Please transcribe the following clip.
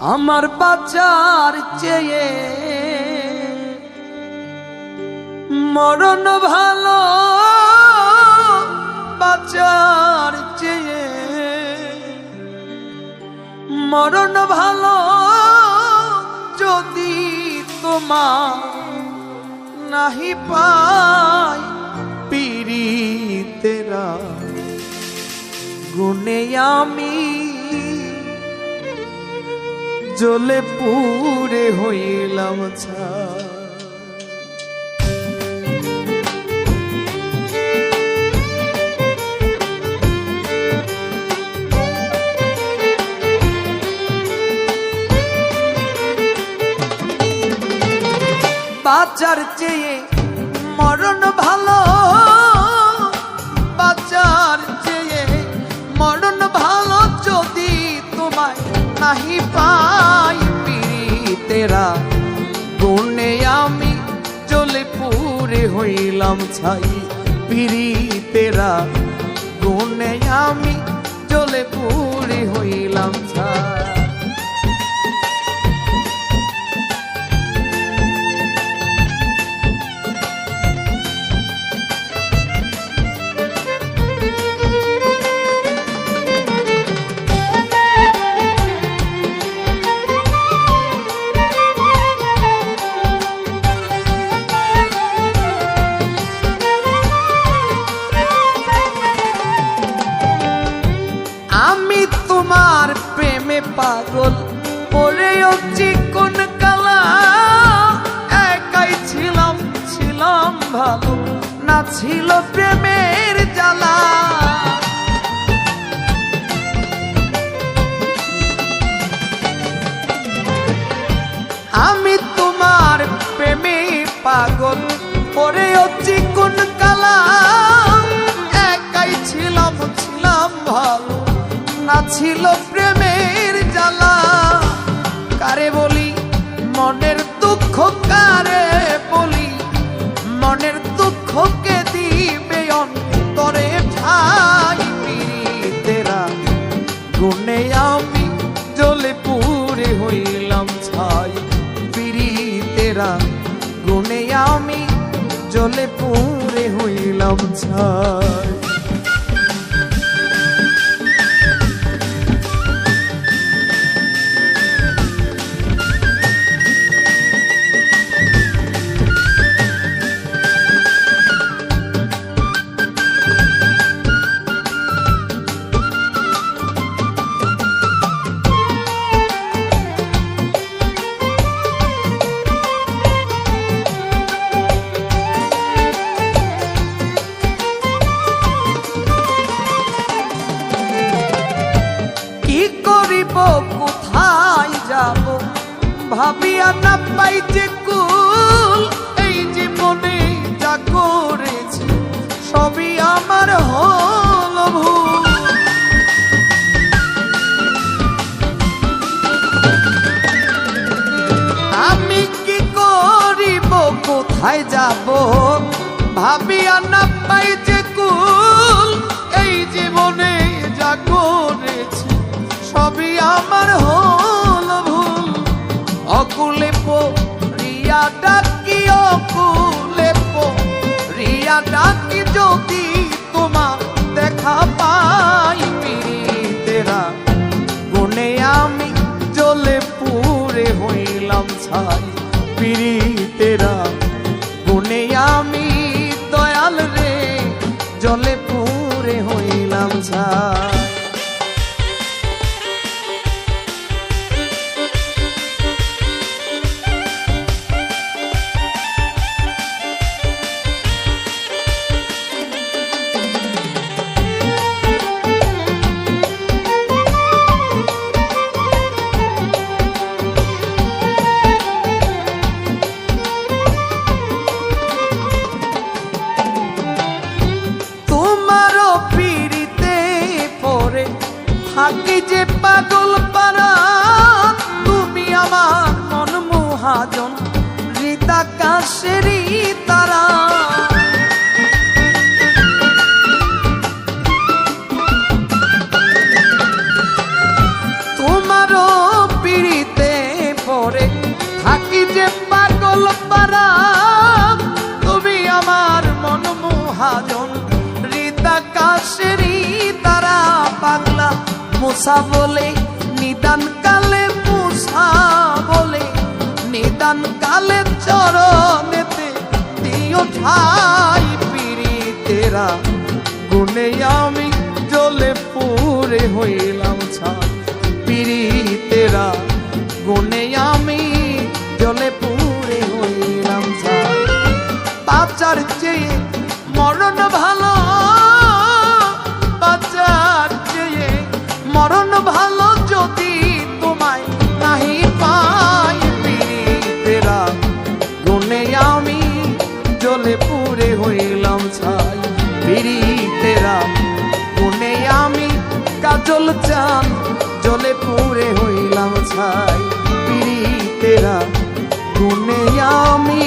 আমার বাচ্চার চেয়ে মরণ ভালো বাচ্চার চেয়ে মরণ ভালো যদি তোমার নাহি পাই পিরিতেরা গুনে আমি জ্বলে পুরে হইলাম ছা। বাচ্চার চেয়ে মরণ ভালো বাচ্চার তেরা গুণে আমি চলে পুরে হইলাম ছাই পিরি তেরা গুণে আমি চলে পুরে হইলাম ছাই। পাগল পরেও চিকন কালা। একাই ছিলাম ছিলাম ভালো, না ছিল প্রেমের জ্বালা। আমি তোমার প্রেমে পাগল পরেও চিকন কালা। একাই ছিলাম ছিলাম ভালো, না ছিল তেরা গুনে আমি জলে পুরে হইলাম ছাই। ভাবিয়া না পাই যে কুল, এই জীবনে যা করেছি, সবই আমার হল ভুল। আমি কি করিব, কোথায় যাব? ভাবিয়া না পাই যে কুল জলে পুরে হইলাম ছাই আকাশেরই তারা। তোমারও পিড়িতে পরে থাকি যে পাগল পারা। তুমি আমার মন মোহাজন হৃদাকাশেরই তারা। পাগলা মোসা বলে নিদান কালে মুসা নিদান কালে চরণেতে দিও ঠাই পিরি তেরা। গুনে আমি জলে পুরে হইলাম ছাই পিরি তেরা। গুনে আমি জলে পুরে কাজল চান জলে পুরে হইলাম ছাই পীড়িতেরা গুনে আমি